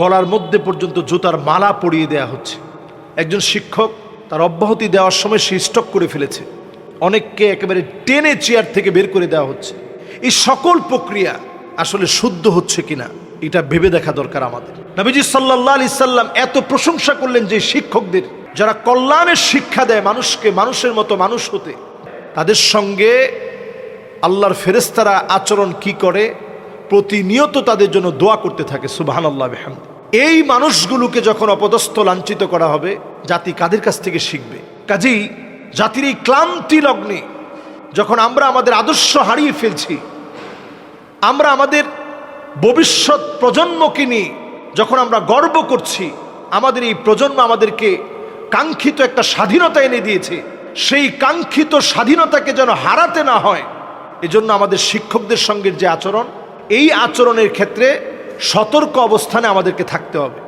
গলার মধ্যে পর্যন্ত জুতার মালা পরিয়ে দেয়া হচ্ছে। একজন শিক্ষক তার অব্যাহতি দেওয়ার সময় সে স্টক করে ফেলেছে। অনেককে একেবারে টেনে চেয়ার থেকে বের করে দেওয়া হচ্ছে। এই সকল প্রক্রিয়া আসলে শুদ্ধ হচ্ছে কিনা, এটা ভেবে দেখা দরকার আমাদের। নবীজি সাল্লাহ আলি সাল্লাম এত প্রশংসা করলেন যে শিক্ষকদের, যারা কল্যাণের শিক্ষা দেয় মানুষকে, মানুষের মতো মানুষ হতে, তাদের সঙ্গে আল্লাহর ফেরেস্তারা আচরণ কি করে, প্রতিনিয়ত তাদের জন্য দোয়া করতে থাকে সুবাহান আল্লাহ বেহামদ। এই মানুষগুলোকে যখন অপদস্থ লাঞ্ছিত করা হবে, জাতি কাদের কাছ থেকে শিখবে? কাজেই জাতির এই ক্লান্তি লগ্নে যখন আমরা আমাদের আদর্শ হারিয়ে ফেলছি, আমরা আমাদের ভবিষ্যৎ প্রজন্মকে নিয়ে যখন আমরা গর্ব করছি, আমাদের এই প্রজন্ম আমাদেরকে কাঙ্ক্ষিত একটা স্বাধীনতা এনে দিয়েছে, সেই কাঙ্ক্ষিত স্বাধীনতাকে যেন হারাতে না হয়, এজন্য আমাদের শিক্ষকদের সঙ্গে যে আচরণ, এই আচরণের ক্ষেত্রে সতর্ক অবস্থানে আমাদেরকে থাকতে হবে।